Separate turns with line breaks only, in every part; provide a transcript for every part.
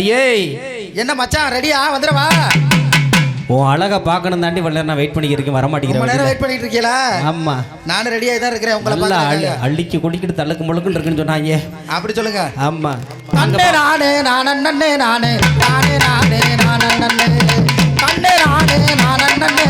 அடியே.
என்ன மச்சான் ரெடியா வந்துடவா
உன் அழகை பார்க்கணும் தாண்டி வல்ல நான் வெயிட் பண்ணிக்கிறேன் வர
ரொம்ப நேரம்
மாட்டேங்கிறேன்
வெயிட் பண்ணிட்டு இருக்கீங்களா?
ஆமா.
நானும் ரெடியா தான் இருக்கிறேன். உங்களை
நல்லா அள்ளி
பார்க்க
அள்ளிக்கு குடிக்கிட்டு தள்ளுக்கு முழுக்குன்னு இருக்குன்னு சொன்னாங்க.
அப்படி சொல்லுங்க.
ஆமா.
கண்ணே நானே நானே நானே. நானே நானே நானே நானே. கண்ணே நானே நானே நானே.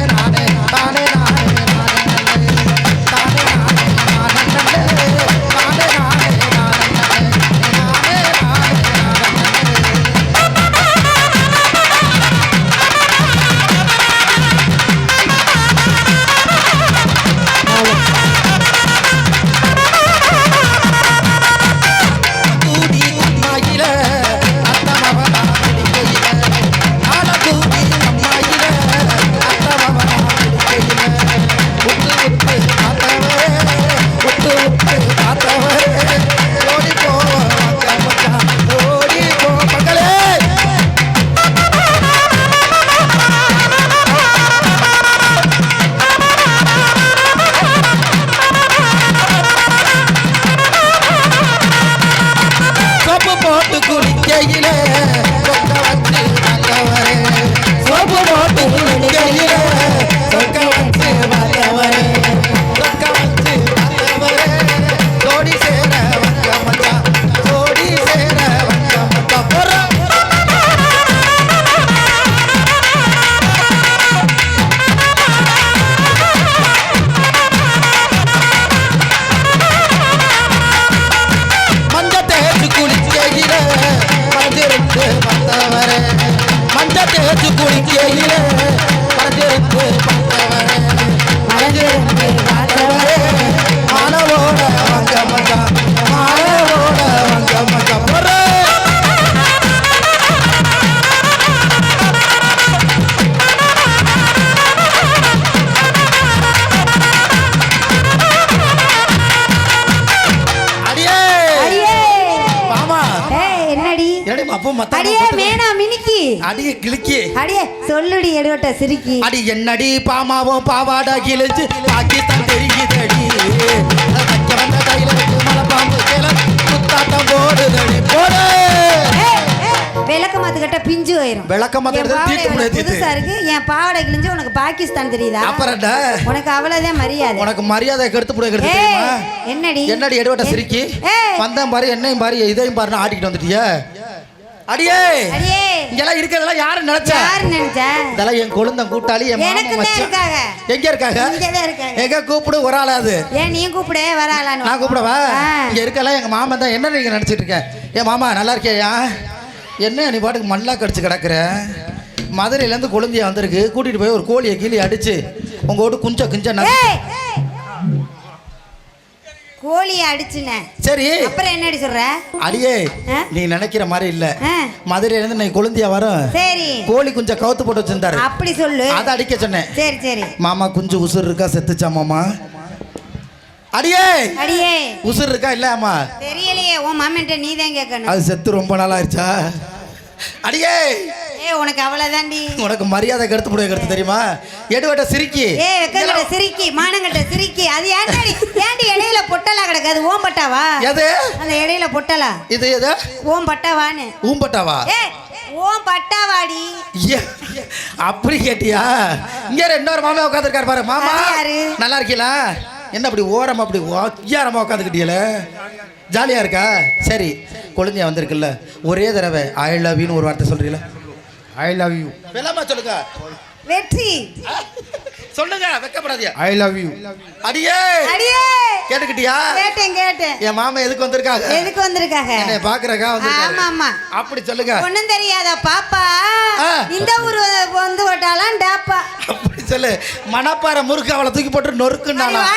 அடியே கிளிக்கி
அடியே சொல்லுடி எடுவட்ட சிரிக்கி.
அடி என்னடி பாமாவோ பாவாடா கிழிச்சு பாகிஸ்தான் தெரியுதடி. வைக்க வந்த கையில வச்சு மலைப்பாம்பு கேள குத்தாட்டம் போடுதடி. போடு!
விளக்க மாத்துக்கிட்ட பிஞ்சு போயிரும்.
விளக்க மாத்து
என் பாவாடை உனக்கு
முடியாது.
புதுசா இருக்கு என் பாவாடை கிழிஞ்சு உனக்கு பாகிஸ்தான் தெரியுதா?
அப்புறம்?
உனக்கு அவ்வளவுதான் மரியாதை.
உனக்கு மரியாதை கெடுத்து போட கெடுத்து
என்னடி?
என்னடி எடுவட்ட சிரிக்கி. வந்தேன் பாரு என்னையும் பாரு இதையும் பாருன்னு ஆட்டிக்கிட்டு வந்துட்டிய? அடியே!
அடியே!
இங்கெல்லாம் இருக்கிறதெல்லாம் யாரு நினைச்ச?
யாரு நினைச்ச?
இதெல்லாம் என் கொழுந்தன் கூட்டாளி என்
எனக்கு இருக்காங்க.
எங்க இருக்காங்க?
இங்கதான் இருக்காங்க.
எங்க கூப்பிடு ஒரு ஆளாது
ஏன் நீ கூப்பிடே வராளான்னு
நான் கூப்பிடவா. இங்க இருக்கலாம் எங்க மாமன் தான். என்ன நீங்க நினைச்சிட்டு இருக்க? ஏன் மாமா நல்லா இருக்கியா? என்ன நீ பாட்டுக்கு மண்ணா கடிச்சு கிடக்குற? மதுரையிலேருந்து கொழுந்தியா வந்திருக்கு. கூட்டிட்டு போய் ஒரு கோழியை கீழே அடிச்சு உங்க வீட்டு குஞ்ச குஞ்ச
கோழியை அடிச்சுன.
சரி.
அப்புறம் என்னடி சொல்ற?
அடியே? நீ நினைக்கிற மாதிரி இல்ல.
ஆ,
மதுரையிலேருந்து நீ கொழுந்தியா வரும்
சரி.
கோழி குஞ்ச கவுத்து போட்டு வச்சிருந்தாரு.
அப்படி சொல்லு.
அதை அடிக்க சொன்னேன்.
சரி சரி.
மாமா குஞ்சு உசுர் இருக்கா? செத்துச்சா மாமா? அடியே!
அடியே.
உசுர் இருக்கா? இல்ல அம்மா?
தெரியலையே. உன் மாமன்ட்ட நீ தான் கேட்கணும்.
அது செத்து ரொம்ப நாள் ஆயிடுச்சா அடியே!
ஏ உனக்கு அவ்வளவுதான்டி.
உனக்கு மரியாதை கெடுத்து முடிய கெடுத்து தெரியுமா? எடுவட்ட சிரிக்கி.
ஏ வெக்கங்கட்ட சிரிக்கி மானங்கட்ட சிரிக்கி. அது ஏன்டி ஏன்டி இடையில பொட்டலா கிடக்கு? அது ஓம் பட்டாவா?
எது?
அந்த இடையில பொட்டலா.
இது எது?
ஓம் பட்டாவான்னு.
ஊம்பட்டாவா
ஏ ஓம் பட்டாவாடி.
அப்படி கேட்டியா? இங்க இன்னொரு மாமா உட்காந்துருக்காரு பாரு. மாமா? நல்லா இருக்கீங்களா? என்ன அப்படி ஓரமா அப்படி ஒய்யாரமா உட்காந்துக்கிட்டீங்கள ஜாலியா இருக்கா? சரி குழந்தைய வந்திருக்குல்ல. ஒரே தடவை ஐ லவ் யூன்னு ஒரு வார்த்தை சொல்றீங்களா?
ஐ லவ் யூ
வெள்ளமா சொல்லுங்க.
வெற்றி.
சொல்லுங்க வெக்கப்படாதியா
ஐ லவ் யூ
அடியே.
அடியே.
கேட்டுக்கிட்டியா?
கேட்டேன் கேட்டேன்.
என் மாமா எதுக்கு வந்திருக்காங்க?
எதுக்கு வந்திருக்காங்க?
என்னை பாக்குறக்கா
ஆமா
வந்திருக்காங்க
ஆமா
அப்படி சொல்லுங்க.
ஒண்ணும் தெரியாத பாப்பா. இந்த ஊர் வந்து விட்டாலாம் டாப்பா.
அப்படி சொல்லு. மணப்பாறை முறுக்கு அவளை தூக்கி போட்டு நொறுக்குனாலாம்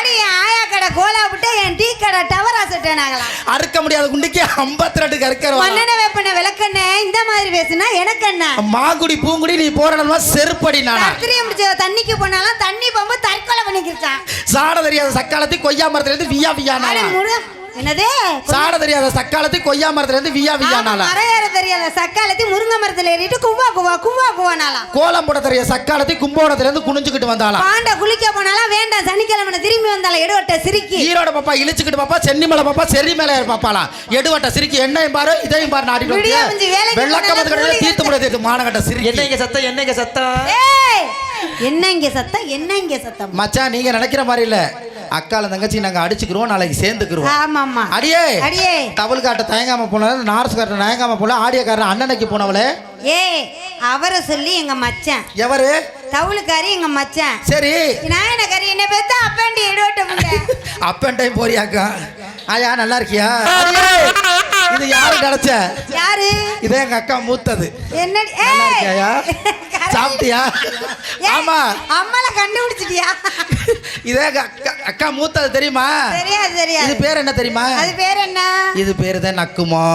ஆயா கடை கோலா விட்டு என் டீ கடை டவரா செட்டானாங்களாம்
அறுக்க முடியாத குண்டிக்கு ஐம்பத்தி ரெண்டு கற்கர்
மண்ணெண்ணெய் வேப்பெண்ணெய் விளக்கெண்ணெய் இந்த மாதிரி பேசுனா எனக்கு என்ன?
மாங்குடி பூங்குடி நீ போறடமா செருப்படி நானா
கத்திரியை முடிச்ச தண்ணிக்கு போனாலும் தண்ணி பம்பு தற்கொலை பண்ணிக்கிருச்சான்
சாட தெரியாத சக்காலத்தி கொய்யா மரத்துல இருந்து வியா வியா
என்னது?
சாட தெரியாத சக்காலத்தை கொய்யா மரத்துல இருந்து வியா வியா நாளா
மரையேற தெரியாத சக்காலத்தி முருங்கை மரத்துல ஏறிட்டு குவா குவா குவா குவா நாளாம்
கோலம் போட தெரிய சக்காலத்தை கும்போணத்துல இருந்து குனிஞ்சுக்கிட்டு வந்தாளாம்.
பாண்ட குளிக்க போனாலாம் வேண்டாம் சனிக்கிழமை திரும்பி வந்தாலும் எடுவட்ட சிரிக்கி.
ஈரோட பாப்பா இழிச்சுக்கிட்டு பாப்பா சென்னி மேல பாப்பா செரி மேல பாப்பாலாம் எடுவட்ட சிரிக்கி என்னையும் பாரு இதையும் பாரு நாடி வெள்ளக்கமத்து
கூலி
தீர்த்து முடியாது மானகட்ட சிரிக்கி.
என்னங்க சத்தம் என்னங்க சத்தம்?
ஏய் என்ன இங்க சத்தம் என்ன இங்க சத்தம்?
மச்சான் நீங்க நினைக்கிற மாதிரி இல்ல. அக்கால தங்கச்சி நாங்க அடிச்சுக்கிறோம் நாளைக்கு சேர்ந்துக்கிறோம்
ஆமா ஆமா
அடியே!
அடியே!
டபுள் காட்ட தயங்காம போன நார்ஸ் காட்ட தயங்காம போல ஆடியோக்காரன் அண்ணனைக்கு போனவளே.
ஏய் அவரை சொல்லி எங்க மச்சான்.
எவரு?
தவுளுக்காரி எங்க மச்சான்.
சரி.
நாயனக்காரி என்ன பெத்தா அப்பண்டி எடுவட்ட முண்டை
அப்பன் டைம் போறியாக்கா? ஆயா நல்லா இருக்கியா? அடியே, இது யாரு கிடைச்ச
யாரு?
இதே எங்க அக்கா மூத்தது. இருக்கியாயா? சாப்பிட்டியா? ஆமா.
அம்மால கண்டுபிடிச்சிட்டியா?
இதே எங்க அக்கா அக்கா மூத்தது தெரியுமா?
தெரியாது
இது
தெரியாது
பேர் என்ன தெரியுமா?
அது பேர் என்ன?
இது பேரு தான் நக்குமா.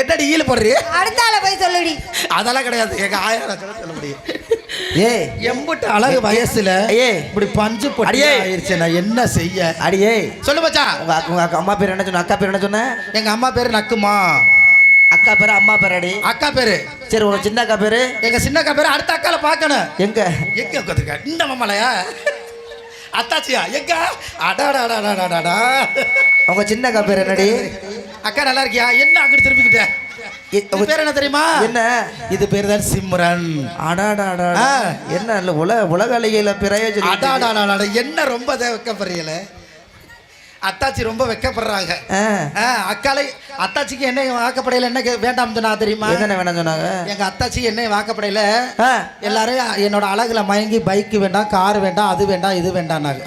என்னடி ஈழ போடுறீ?
அடுத்தால போய் சொல்லுடி.
அதெல்லாம் கிடையாது. எங்க ஆயிரம் சொல்ல முடியும்.
ஏய்
எம்புட்டு அழகு வயசுல
ஐயே.
இப்படி பஞ்சு
அடியே.
ஆயிருச்சு நான் என்ன செய்ய?
அடியே
சொல்லு மச்சான்
உங்க அம்மா பேர் என்ன சொன்ன? அக்கா பேர் என்ன சொன்ன?
எங்க அம்மா பேரு நக்குமா.
அக்கா பேரு அம்மா பேர் அடி.
அக்கா பேரு.
சரி உங்க சின்ன அக்கா பேரு?
எங்க சின்ன அக்கா பேரு அடுத்த அக்கால பார்க்கணும்
எங்க?
எங்க உட்காந்துருக்க இந்த மாமலையா? அத்தாச்சியா? எங்க? அடாடாடாடாடாடா
உங்க சின்ன அக்கா பேர் என்னடி?
அக்கா நல்லா இருக்கியா? என்ன அங்கிட்டு திரும்பிக்கிட்ட?
இ-
இது பேர் என்ன தெரியுமா?
என்ன?
இது பேர் தான் சிம்ரன்.
அடாடாடா. என்ன இல்ல உலக உலக அழகியில பிரயோஜனம்
அடாடாடாடா என்ன ரொம்ப வெக்கப்படுறீங்கள? அத்தாச்சி ரொம்ப வெக்கப்படுறாங்க. அக்காலை அத்தாச்சிக்கு என்ன வாக்கப்படையில என்ன வேண்டாம் சொன்னா தெரியுமா?
என்னென்ன வேணாம் சொன்னாங்க?
எங்க அத்தாச்சி என்ன வாக்கப்படையில. எல்லாரும் என்னோட அழகுல மயங்கி பைக் வேண்டாம் கார் வேண்டாம் அது வேண்டாம் இது வேண்டாம்னாங்க.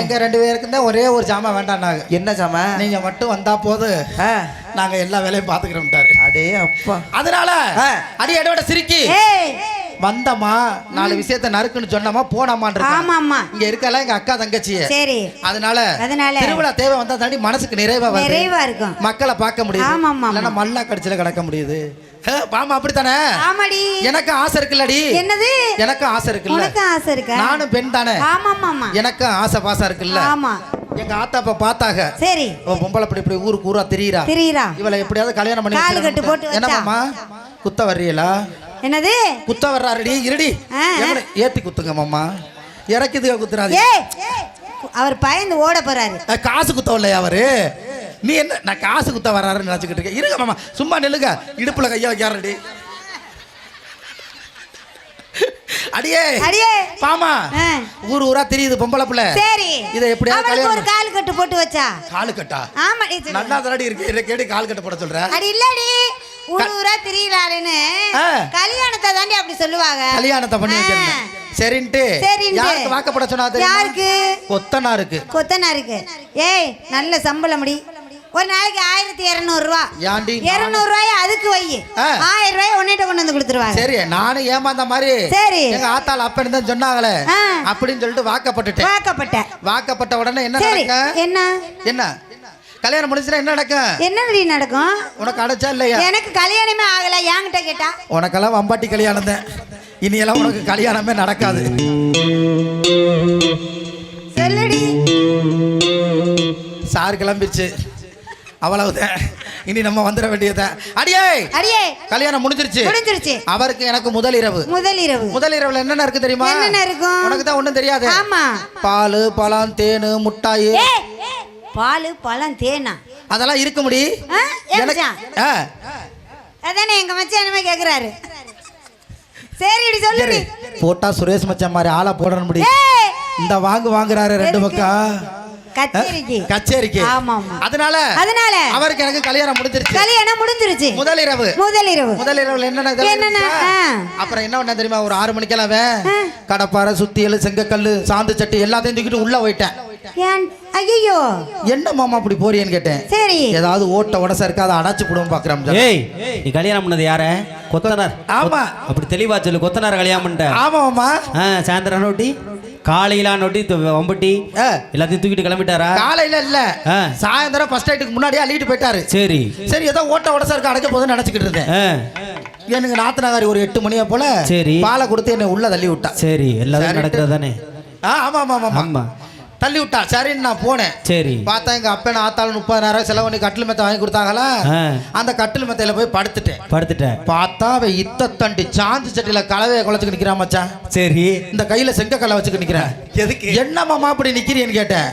எங்க ரெண்டு பேருக்கும் தான் ஒரே ஒரு ஜாமான் வேண்டாம்னாங்க.
என்ன சாம
நீங்க மட்டும் வந்தா போது
ஆ.
நாங்க எல்லா வேலையும் பாத்துக்கிறோம்ட்டாரு
அடே அப்பா.
அதனால. அடி அடியோட சிரிக்கி. வந்தமா நாலு விஷயத்த நறுக்குன்னு சொன்னமா போனமான்
ஆமா ஆமா
இங்க இருக்கல எங்க அக்கா தங்கச்சிய.
சரி.
அதனால
அதனால?
திருவிழா தேவை வந்தா தாண்டி மனசுக்கு நிறைவா
நிறைவா இருக்கும்.
மக்களை பார்க்க முடியுது.
ஆமா, ஆமா,
இல்லைன்னா மல்லா கடிச்சில கிடக்க முடியுது. பாமா அப்படித்தானே?
ஆமாடி.
எனக்கு ஆசை இருக்குல்லடி.
என்னது?
எனக்கு ஆசை இருக்குல்ல.
உனக்கு ஆசை இருக்கா?
நானும் பெண் தானே.
ஆமா ஆமா
எனக்கும் ஆசை பாசம் இருக்குல்ல.
ஆமா.
எங்க ஆத்தா அப்ப பார்த்தாங்க.
சரி.
பொம்பளை இப்படி இப்படி ஊருக்கு ஊரா தெரியுறா.
தெரியுறா.
இவளை எப்படியாவது கல்யாணம் பண்ணி
காலு கட்டு. போட்டு
என்ன
வச்சா?
மாமா? குத்த வர்றீங்களா
என்னது?
குத்த வர்றாருடி இருடி. ஏத்தி குத்துங்க மாமா. இறக்குதுக குத்துறாது
ஏய் அவர் பயந்து ஓட போறாரு.
காசு குத்த இல்லையா அவரு? நீ என்ன நான் காசு குத்த வர்றாருன்னு நினச்சிக்கிட்டு இருக்கேன் இருங்க மாமா சும்மா நில்லுங்க. இடுப்புல கையா வைக்காரடி அடியே.
அடியே.
பாமா. ஊர் ஊரா தெரியுது பொம்பளை பிள்ளை.
சரி.
இதை எப்படியாவது
அவளுக்கு ஒரு
கல்யாணம்
கால் கட்டு போட்டு வச்சா?
காலு கட்டா?
ஆமா டி சொல்லு.
நல்லா தானடி இருக்கு. இதை கேட்டு கால் கட்ட போட சொல்ற?
அடி இல்லடி. ஊரு ஊரா திரியலாளுன்னு
ஆ.
கல்யாணத்தை தாண்டி அப்படி சொல்லுவாங்க.
கல்யாணத்தை பண்ணி. வைக்கிறேன் சரின்ட்டு. யாருக்கு வாக்கப்பட சொன்னா?
யாருக்கு?
கொத்தனாருக்கு.
கொத்தனாருக்கு. ஏய் நல்ல சம்பளம் முடி ஒரு நாளைக்கு ஆயிரத்தி இருநூறு ரூபா.
ஏன்டி
இருநூறு ரூபாய அதுக்கு வை. ஆயிரம் ரூபாய் உன்னிட்ட கொண்டு வந்து கொடுத்துருவாங்க.
சரி நானும் ஏமாந்த மாதிரி
சரி.
எங்க ஆத்தாள் அப்பன்னு தான் சொன்னாங்களே. அப்படின்னு சொல்லிட்டு வாக்கப்பட்டுட்டேன்.
வாக்கப்பட்ட.
வாக்கப்பட்ட உடனே என்ன
என்ன?
என்ன? கல்யாணம் முடிச்சுனா என்ன நடக்கும்?
என்னடி நடக்கும்?
உனக்கு அடைச்சா இல்லையா?
எனக்கு கல்யாணமே ஆகல என்கிட்ட கேட்டா?
உனக்கெல்லாம் வம்பாட்டி கல்யாணம் தான். இனியெல்லாம் உனக்கு கல்யாணமே நடக்காது.
சொல்லுடி.
சார் கிளம்பிருச்சு அவ்வளவுதான். இனி நம்ம வந்துட வேண்டியதுதான். அடியே!
அடியே!
கல்யாணம் முடிஞ்சிருச்சு.
முடிஞ்சிருச்சு.
அவருக்கு எனக்கு முதல் இரவு.
முதல் இரவு
முதல் இரவுல என்னென்ன இருக்கு தெரியுமா?
என்னென்ன இருக்கும்?
உனக்கு தான் ஒண்ணும் தெரியாது.
ஆமா.
பால் பழம் தேனு முட்டாய்.
பால் பழம் தேனா?
அதெல்லாம் இருக்க முடி.
அதானே எங்க மச்சான் என்னமே கேக்குறாரு. சரி இடி சொல்லுடி
சரி. போட்டா சுரேஷ் மச்சான் மாதிரி ஆளை போடணும் முடி. இந்த வாங்கு வாங்குறாரு ரெண்டு? பக்கம்.
கச்சேரிக்கு.
கச்சேரிக்கு.
ஆமா.
அதனால
அதனால
அவருக்கு எனக்கு கல்யாணம் முடிஞ்சிருச்சு.
கல்யாணம் முடிஞ்சிருச்சு.
முதல் இரவு
முதல் இரவு
முதல் இரவுல என்னென்ன. அப்புறம் என்ன பண்ண தெரியுமா? ஒரு ஆறு மணிக்கெல்லாம் அவன். கடப்பாறை சுத்தியல் செங்கக்கல்லு சாந்து சட்டி எல்லாத்தையும் தூக்கிட்டு உள்ள போயிட்டேன்.
ஐயோ
என்ன மாமா அப்படி போறியேன்னு கேட்டேன்.
சரி.
ஏதாவது ஓட்ட உடச இருக்கா? அதை அடைச்சு போடுவோம் பாக்குறோம்
ஏய் நீ கல்யாணம் பண்ணது யார? கொத்தனார்.
ஆமா.
அப்படி தெளிவா சொல்லு கொத்தனார் கல்யாணம் பண்ணிட்ட
ஆமா மாமா.
ஆ சாயந்தரம் நோட்டி காலையில நோட்டி
ஆ.
எல்லாத்தையும் தூக்கிட்டு கிளம்பிட்டாரா?
காலையில இல்ல. சாயந்தரம் ஃபர்ஸ்ட் நைட்டுக்கு முன்னாடியே அள்ளிட்டு போயிட்டாரு.
சரி.
சரி ஏதோ ஓட்ட உடச இருக்க அடைக்க போதுன்னு நினைச்சுக்கிட்டு இருந்தேன். எனக்கு நாத்தனாகாரி ஒரு எட்டு மணியா போல
சரி.
பாலை கொடுத்து என்னை உள்ள தள்ளி விட்டா
சரி எல்லாரும்
சரின்ட்டு.
நடக்கிறது தானே
ஆ, ஆமா ஆமா ஆமா.
ஆமா.
தள்ளி விட்டா சரின்னு நான் போனேன்.
சரி.
பார்த்தா எங்க அப்பா ஆத்தாள் முப்பதாயிரம் செலவு பண்ணி கட்டில் மெத்த வாங்கி கொடுத்தாங்களா. அந்த கட்டில் மெத்தையில போய் படுத்துட்டேன்.
படுத்துட்டேன்.
பார்த்தா அவ இத்த தண்டி சாந்து சட்டியில கலவையை குழச்சுக்கு நிக்கிறான் மச்சான்.
சரி.
இந்த கையில செங்கக்கல்லை வச்சுக்க நிக்கிறேன்.
எதுக்கு?
என்ன மாமா அப்படி நிக்கிறீன்னு கேட்டேன்.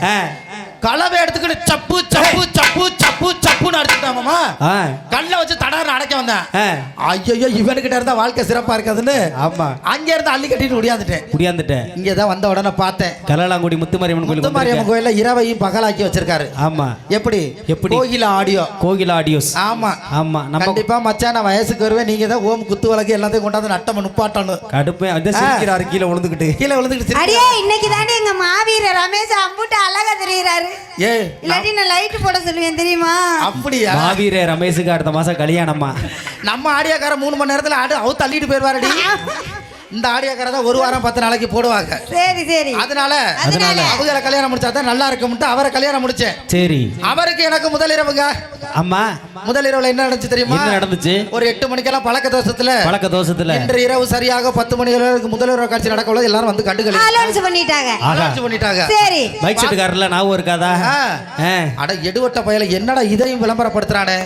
கலவை எடுத்துக்கிட்டு சப்பு சப்பு சப்பு சப்பு சப்புன்னு அடிச்சுட்டான் மாமா
ஆ.
கல்ல வச்சு தடார அடைக்க வந்தேன்.
ஆ.
ஐயோ இவனுக்கிட்ட இருந்தா வாழ்க்கை சிறப்பா இருக்காதுன்னு.
ஆமா.
அங்க இருந்து அள்ளி கட்டிட்டு முடியாந்துட்டேன்
குடியாந்துட்டேன்.
இங்க தான் வந்த உடனே பார்த்தேன்.
கல்லாங்குடி முத்துமாரியம்மன் கோயிலுக்கு
முத்துமாரியம்மன். கோயில்ல இரவையும் பகலாக்கி வச்சிருக்காரு.
ஆமா.
எப்படி?
எப்படி?
கோயில ஆடியோ.
கோகிலா ஆடியோஸ்.
ஆமா.
ஆமா. நம்ம
கண்டிப்பா மச்சான் நான் வயசுக்கு வருவேன். நீங்க தான் ஓம் குத்து வழக்கு எல்லாத்தையும் கொண்டாந்து நட்டம நுப்பாட்டணும்.
கடுப்பேன் அதான் சிரிக்கிறாரு. கீழே விழுந்துக்கிட்டு.
கீழே விழுந்துக்கிட்டு
அடியே இன்னைக்கு தாண்டி எங்க மாவீர ரமேஷ் அம்புட்டு அழகா தெரியுறாரு.
ஏ
இல்லாட்டி நான் லைட் போட சொல்லுவேன் தெரியுமா?
அப்படியா?
மாவீர ரமேஷுக்கு அடுத்த மாசம் கல்யாணமா
நம்ம ஆடியாக்கார மூணு மணி நேரத்துல ஆடு அவு தள்ளிட்டு போயிருவாருடி இந்த ஆடியாக்கார தான் ஒரு வாரம் பத்து நாளைக்கு போடுவாங்க.
சரி சரி.
அதனால
அதனால?
அவங்களை கல்யாணம் முடிச்சா தான் நல்லா இருக்கும்ட்டு அவரை கல்யாணம் முடிச்சேன்.
சரி.
அவருக்கு எனக்கு முதல் இரவுங்க.
அம்மா.
முதல் இரவுல என்ன நடந்துச்சு தெரியுமா?
என்ன நடந்துச்சு?
ஒரு எட்டு மணிக்கெல்லாம் பழக்க தோஷத்துல
பழக்க தோஷத்துல. இன்று
இரவு சரியாக பத்து மணி வரைக்கும் முதல் இரவு காட்சி நடக்க உள்ளது. எல்லாரும் வந்து கண்டுகளி.
அலோன்ஸ் பண்ணிட்டாங்க.
ஆராய்ச்சி பண்ணிட்டாங்க.
சரி.
பைக் செட்டுக்காரர்ல ஞாபகம் இருக்காதா?
அட எடுவட்ட பயல என்னடா இதையும் விளம்பரப்படுத்துறானே.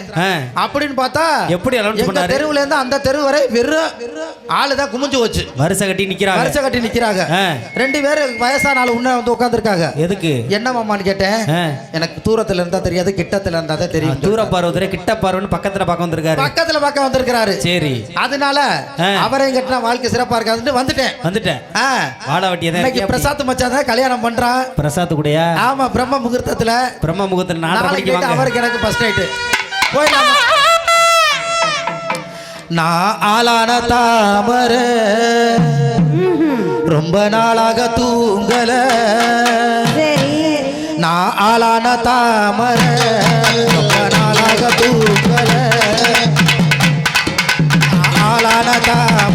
அப்படின்னு பார்த்தா
எப்படி பண்ணாரு?
தெருவுல இருந்து அந்த தெரு வரை வெறும் ஆளுதான் குமிஞ்சு போச்சு.
வரிசை கட்டி நிக்கிறாங்க.
வரிசை கட்டி நிக்கிறாங்க. ரெண்டு பேர் வயசான ஆளு உன்ன வந்து உட்காந்துருக்காங்க
எதுக்கு?
என்ன மாமான்னு கேட்டேன். எனக்கு தூரத்துல இருந்தா தெரியாது கிட்டத்துல இருந்தா தான் தெரியும்.
தூர பார்வதரை கிட்ட பார்வன்னு பக்கத்துல பார்க்க வந்திருக்காரு.
பக்கத்துல பக்கம் வந்திருக்கிறாரு.
சரி.
அதனால. அவரையும் கட்டினா வாழ்க்கை சிறப்பா இருக்காதுன்னு வந்துட்டேன்.
வந்துட்டேன். வாழை வட்டியை தான்
இன்னைக்கு? பிரசாத் மச்சான் தான் கல்யாணம் பண்றான்.
பிரசாத் கூடயா?
ஆமா பிரம்ம முகூர்த்தத்துல.
பிரம்ம நாலரை
நாளைக்கு
மணிக்கு
அவருக்கு எனக்கு ஃபர்ஸ்ட் நைட்டு போயிடலாமா? நான் ஆளான தாமர. ரொம்ப நாளாக தூங்கல. நான் ஆளான தாமர. ரொம்ப நாளாக தூங்கல. ஆளான தாமர.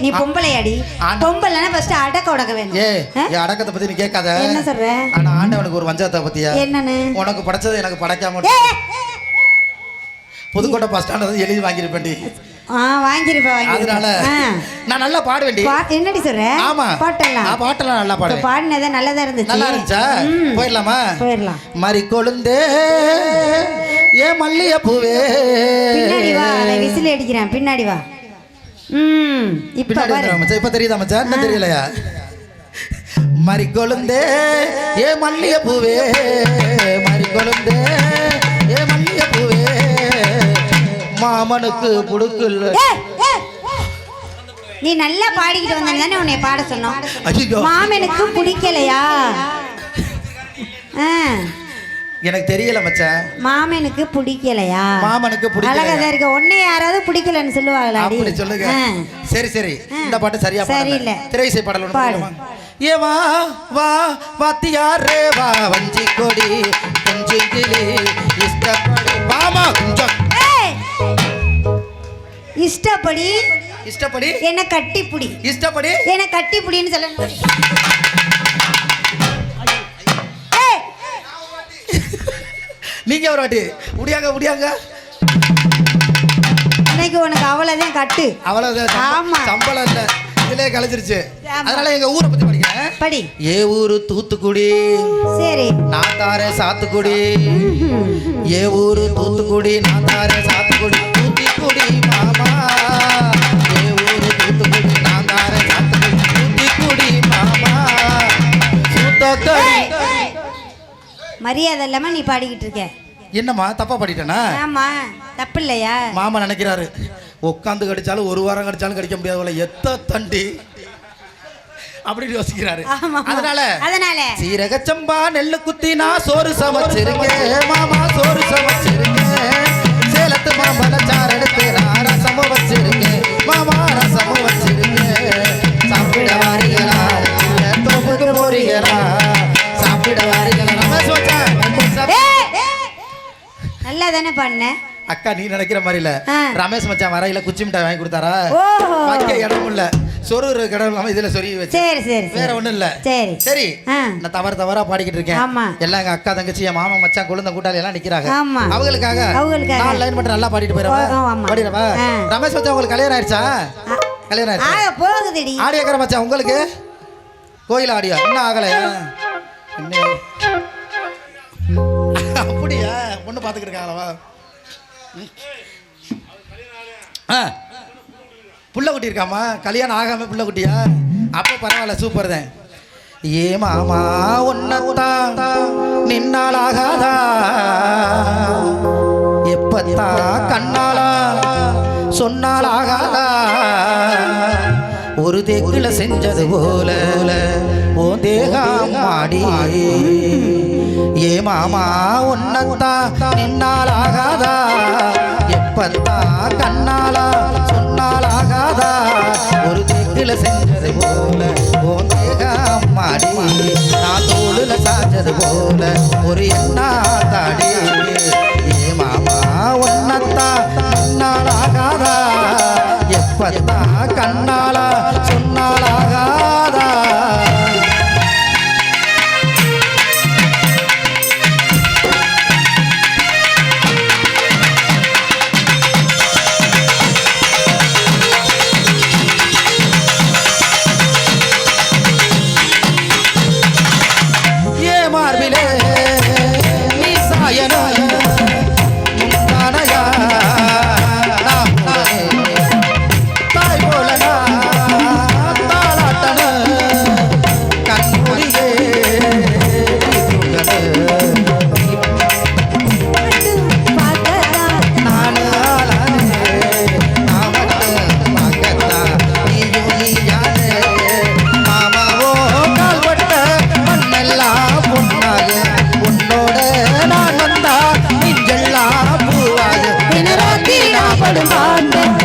நீ பொம்பளை அடி
ஆனா-
பொம்பளைனா ஃபர்ஸ்ட் அடக்க உடக்க வேணும்.
ஏ அடக்கத்தை பத்தி நீ கேட்காத.
என்ன சொல்ற?
ஆனா ஆண்டவனுக்கு ஒரு வஞ்சகத்தை பத்தியா?
என்னன்னு?
உனக்கு படைச்சது எனக்கு படைக்காம புதுக்கோட்டை பஸ் ஸ்டாண்ட் எழுதி வாங்கியிருப்பேன்டி. அதனால நான் நல்லா பாடுவேன்டி.
என்னடி சொல்ற?
ஆமா.
பாட்டெல்லாம்?
பாட்டெல்லாம் நல்லா பாடுவேன்.
பாடினதே நல்லதா இருந்துச்சு.
நல்லா இருந்துச்சா. போயிடலாமா?
போயிடலாம்.
மறி கொழுந்தே ஏ மல்லிய பூவே
பின்னாடி வா நான் விசில் அடிக்கிறேன். பின்னாடி வா. ம் இப்ப
மச்சான் இப்ப தெரியுதா மச்சான்? என்ன தெரியலையா? மறி கொழுந்தே ஏ மல்லிய பூவே மறி கொழுந்தே ஏ மல்லிய பூவே மாமனுக்கு புடுக்குள்ள.
நீ நல்லா பாடிக்கிட்டு வந்தாங்க தானே உன்னை பாட சொன்னோம். மாமனுக்கு பிடிக்கலையா? ஆ,
எனக்கு தெரியல மச்சான்.
மாமனுக்கு பிடிக்கலையா?
மாமனுக்கு
அழகா
பிடிக்கல
தான் இருக்கு. உன்னை யாராவது பிடிக்கலன்னு சொல்லுவாங்களா
அப்படி சொல்லுங்க. சரி சரி. இந்த பாட்டு சரியா
சரியில்லை.
திரைசை பாடல். பாடுமா? ஏ வா வா வாத்தியாரே வா வஞ்சி கொடி கொஞ்சி கிளி இஷ்டப்படி. வாமா கொஞ்சம்.
இஷ்டப்படி.
இஷ்டப்படி?
என்ன கட்டிப்புடி.
இஷ்டப்படி?
என்ன கட்டிப்புடின்னு சொல்ல
நீங்க ஒரு வாட்டி. முடியாங்க முடியாங்க.
இன்னைக்கு உனக்கு அவ்வளோதான் கட்டு.
அவ்வளவுதான். சம்பளம்.
ஆமா.
சம்பளம் இல்ல. இதுலயே கழிச்சிருச்சு
ஆமா.
அதனால எங்க ஊரை பத்தி படிக்கிறேன்
படி.
ஏ ஊரு தூத்துக்குடி.
சரி.
நான் தாரே சாத்துக்குடி. ஏ ஊரு தூத்துக்குடி. நான் தாரே சாத்துக்குடி.
மரியாதை இல்லாம நீ பாடிக்கிட்டு இருக்க.
என்னம்மா தப்பா பாடிட்டேனா?
ஆமா தப்பு இல்லையா?
மாமா நினைக்கிறாரு உட்காந்து கடிச்சாலும் ஒரு வாரம் கடிச்சாலும் கடிக்க முடியாது போல எத்த தண்டி. அப்படின்னு யோசிக்கிறாரு.
ஆமா.
அதனால
அதனால.
சீரக சம்பா நெல்லு குத்தி நான் சோறு சமைச்சிருக்கேன். மாமா சோறு அக்கா நீ நினைக்கிற மாதிரி இல்ல. ரமேஷ் மச்சான் வரையில குச்சி மிட்டாய் வாங்கி கொடுத்தாரா? வைக்க இடம் இல்ல. சொரு இடம் இல்லாம இதுல சொருகி வச்சு.
சரி சரி
வேற ஒண்ணும் இல்ல.
சரி.
சரி. நான் தவறு தவறா பாடிக்கிட்டு இருக்கேன். எல்லாம் எங்க அக்கா தங்கச்சி என் மாமா மச்சான் குழந்தை கூட்டாளி எல்லாம் நிக்கிறாங்க. அவங்களுக்காக. நாலு லைன் மட்டும் நல்லா பாடிட்டு
ஓ, ஓ,
போயிடவா
ஆமா.
பாடிடவா. ரமேஷ் மச்சான் உங்களுக்கு கல்யாணம் ஆயிடுச்சா? கல்யாணம் ஆயிடுச்சா?
போகுதுடி.
ஆடி அக்கற மச்சான் உங்களுக்கு? கோயில் ஆடியா? இன்னும் ஆகலையா? இன்னும். அப்படியா? பொண்ணு பார்த்துக்கிட்டு இருக்காங்களா? புள்ள குட்டி இருக்காமா கல்யாணம் ஆகாம புள்ள குட்டியா? அப்போ பரவாயில்ல சூப்பர் தான். ஏ மாமா ஒன்னத்தான் நின்னால் ஆகாதா? எப்பத்தான் கண்ணாலா சொன்னால் ஆகாதா? ஒரு தேக்குல செஞ்சது போல ஓ தேகாடி மாடி ஏ மாமா உன்னத்தான் நின்னால் தோளில செஞ்சது போல ஓ தேகம் மாடி நான் தோளில சாஞ்சது போல ஒரு எண்ணா தாடி. ஏ மாமா ஒன்னத்தா முன்னால் ஆகாதா எப்பத்தா கண்ணாலா
தினராத்திரி நான் பாட்டு